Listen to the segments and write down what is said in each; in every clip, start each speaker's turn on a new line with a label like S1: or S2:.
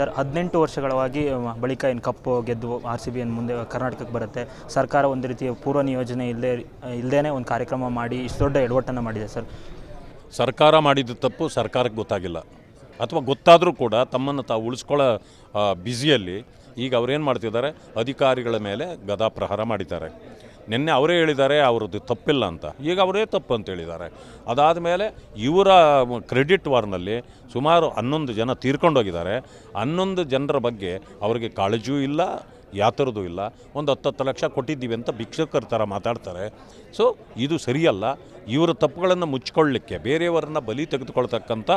S1: Sir, ಹದಿನೆಂಟು ವರ್ಷಗಳವಾಗಿ ಬಳಿಕ ಏನು ಕಪ್ಪು ಗೆದ್ದು ಆರ್ ಸಿ ಬಿ ಏನು ಮುಂದೆ ಕರ್ನಾಟಕಕ್ಕೆ ಬರುತ್ತೆ. ಸರ್ಕಾರ ಒಂದು ರೀತಿಯ ಪೂರ್ವ ನಿಯೋಜನೆ ಇಲ್ಲದೆ ಇಲ್ಲದೇ ಒಂದು ಕಾರ್ಯಕ್ರಮ ಮಾಡಿ ಇಷ್ಟು ದೊಡ್ಡ ಎಡವಟ್ಟನ್ನು ಮಾಡಿದೆ ಸರ್.
S2: ಸರ್ಕಾರ ಮಾಡಿದ ತಪ್ಪು, ಸರ್ಕಾರಕ್ಕೆ ಗೊತ್ತಾಗಿಲ್ಲ. ಅಥವಾ ಗೊತ್ತಾದರೂ ಕೂಡ ತಮ್ಮನ್ನು ತಾವು ಉಳಿಸ್ಕೊಳ್ಳೋ ಬ್ಯುಸಿಯಲ್ಲಿ ಈಗ ಅವರೇನು ಮಾಡ್ತಿದ್ದಾರೆ, ಅಧಿಕಾರಿಗಳ ಮೇಲೆ ಗದಾಪ್ರಹಾರ ಮಾಡಿದ್ದಾರೆ. ನಿನ್ನೆ ಅವರೇ ಹೇಳಿದ್ದಾರೆ, ಅವ್ರದ್ದು ತಪ್ಪಿಲ್ಲ ಅಂತ. ಈಗ ಅವರೇ ತಪ್ಪು ಅಂತ ಹೇಳಿದ್ದಾರೆ. ಅದಾದ ಮೇಲೆ ಇವರ ಕ್ರೆಡಿಟ್ ವಾರ್ನಲ್ಲಿ ಸುಮಾರು ಹನ್ನೊಂದು ಜನ ತೀರ್ಕೊಂಡೋಗಿದ್ದಾರೆ. ಹನ್ನೊಂದು ಜನರ ಬಗ್ಗೆ ಅವರಿಗೆ ಕಾಳಜಿಯೂ ಇಲ್ಲ ಯಾತರದ್ದು ಇಲ್ಲ. ಒಂದು ಹತ್ತತ್ತು ಲಕ್ಷ ಕೊಟ್ಟಿದ್ದೀವಿ ಅಂತ ಭಿಕ್ಷಕರ ಥರ ಮಾತಾಡ್ತಾರೆ. ಸೊ ಇದು ಸರಿಯಲ್ಲ. ಇವರ ತಪ್ಪುಗಳನ್ನು ಮುಚ್ಕೊಳ್ಳಿಕ್ಕೆ ಬೇರೆಯವರನ್ನ ಬಲಿ ತೆಗೆದುಕೊಳ್ತಕ್ಕಂಥ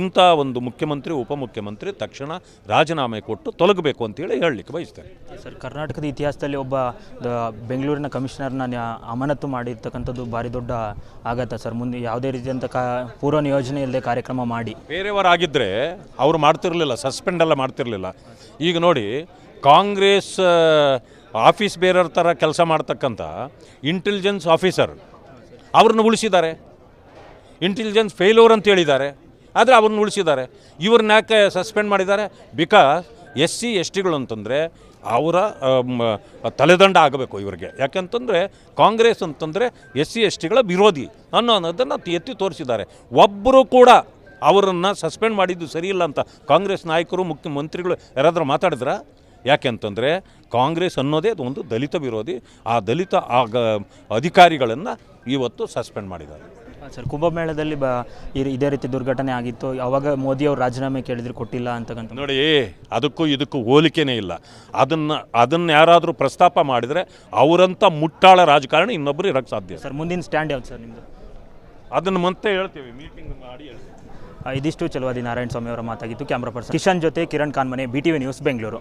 S2: ಇಂಥ ಒಂದು ಮುಖ್ಯಮಂತ್ರಿ ಉಪಮುಖ್ಯಮಂತ್ರಿ ತಕ್ಷಣ ರಾಜೀನಾಮೆ ಕೊಟ್ಟು ತೊಲಗಬೇಕು ಅಂತೇಳಿ ಹೇಳಲಿಕ್ಕೆ ಬಯಸ್ತಾರೆ
S1: ಸರ್ ಕರ್ನಾಟಕದ ಇತಿಹಾಸದಲ್ಲಿ ಒಬ್ಬ ಬೆಂಗಳೂರಿನ ಕಮಿಷನರ್ನ ಅಮಾನತು ಮಾಡಿರ್ತಕ್ಕಂಥದ್ದು ಭಾರಿ ದೊಡ್ಡ ಆಘಾತ ಸರ್. ಮುಂದೆ ಯಾವುದೇ ರೀತಿಯಂಥ ಕಾ ಪೂರ್ವ ನಿಯೋಜನೆ ಇಲ್ಲದೆ ಕಾರ್ಯಕ್ರಮ ಮಾಡಿ.
S2: ಬೇರೆಯವರಾಗಿದ್ದರೆ ಅವರು ಮಾಡ್ತಿರಲಿಲ್ಲ ಸಸ್ಪೆಂಡ್ ಎಲ್ಲ ಮಾಡ್ತಿರಲಿಲ್ಲ. ಈಗ ನೋಡಿ ಕಾಂಗ್ರೆಸ್ ಆಫೀಸ್ ಬೇರೆಯವ್ರ ಥರ ಕೆಲಸ ಮಾಡ್ತಕ್ಕಂಥ ಇಂಟೆಲಿಜೆನ್ಸ್ ಆಫೀಸರ್ ಅವ್ರನ್ನ ಉಳಿಸಿದ್ದಾರೆ. ಇಂಟೆಲಿಜೆನ್ಸ್ ಫೇಲ್ಯೂರ್ ಅಂತ ಹೇಳಿದ್ದಾರೆ. ಆದರೆ ಅವ್ರನ್ನ ಉಳಿಸಿದ್ದಾರೆ. ಇವ್ರನ್ನ ಯಾಕೆ ಸಸ್ಪೆಂಡ್ ಮಾಡಿದ್ದಾರೆ? ಬಿಕಾಸ್ ಎಸ್ ಸಿ ಎಸ್ ಟಿಗಳು ಅಂತಂದರೆ ಅವರ ತಲೆದಂಡ ಆಗಬೇಕು ಇವರಿಗೆ. ಯಾಕಂತಂದರೆ ಕಾಂಗ್ರೆಸ್ ಅಂತಂದರೆ ಎಸ್ ಸಿ ಎಸ್ ಟಿಗಳ ವಿರೋಧಿ ಅನ್ನೋ ಅನ್ನೋದನ್ನು ಎತ್ತಿ ತೋರಿಸಿದ್ದಾರೆ. ಒಬ್ಬರು ಕೂಡ ಅವರನ್ನು ಸಸ್ಪೆಂಡ್ ಮಾಡಿದ್ದು ಸರಿಯಿಲ್ಲ ಅಂತ ಕಾಂಗ್ರೆಸ್ ನಾಯಕರು, ಮುಖ್ಯಮಂತ್ರಿಗಳು ಯಾರಾದರೂ ಮಾತಾಡಿದ್ರ? ಯಾಕೆ ಅಂತಂದರೆ ಕಾಂಗ್ರೆಸ್ ಅನ್ನೋದೇ ಒಂದು ದಲಿತ ವಿರೋಧಿ ಆ ದಲಿತ ಆಗ ಅಧಿಕಾರಿಗಳನ್ನು ಇವತ್ತು ಸಸ್ಪೆಂಡ್ ಮಾಡಿದ್ದಾರೆ.
S1: ಸರ್ ಕುಂಭಮೇಳದಲ್ಲಿ ಬ ಇದೇ ರೀತಿ ದುರ್ಘಟನೆ ಆಗಿತ್ತು. ಯಾವಾಗ ಮೋದಿ ಅವರು ರಾಜೀನಾಮೆ ಕೇಳಿದ್ರು ಕೊಟ್ಟಿಲ್ಲ ಅಂತಕ್ಕಂಥ
S2: ನೋಡಿ ಅದಕ್ಕೂ ಇದಕ್ಕೂ ಹೋಲಿಕೆನೇ ಇಲ್ಲ. ಅದನ್ನು ಅದನ್ನು ಯಾರಾದರೂ ಪ್ರಸ್ತಾಪ ಮಾಡಿದರೆ ಅವರಂಥ ಮುಟ್ಟಾಳ ರಾಜಕಾರಣಿ ಇನ್ನೊಬ್ಬರು ಇರೋಕ್ಕೆ ಸಾಧ್ಯ
S1: ಸರ್ ಮುಂದಿನ ಸ್ಟ್ಯಾಂಡ್ ಯಾವ್ದು ಸರ್ ನಿಮ್ಮದು
S2: ಅದನ್ನು ಮತ್ತೆ ಹೇಳ್ತೀವಿ ಮೀಟಿಂಗ್ ಮಾಡಿ ಹೇಳ್ತೀವಿ.
S1: ಇದಿಷ್ಟು ಚಲುವಾದಿ ನಾರಾಯಣ ಸ್ವಾಮಿ ಅವರ ಮಾತಾಗಿತ್ತು ಕ್ಯಾಮ್ರಾ ಪರ್ಸನ್. ಕಿಶನ್ ಜೊತೆ Kiran Kanmane B T V news Bengaluru.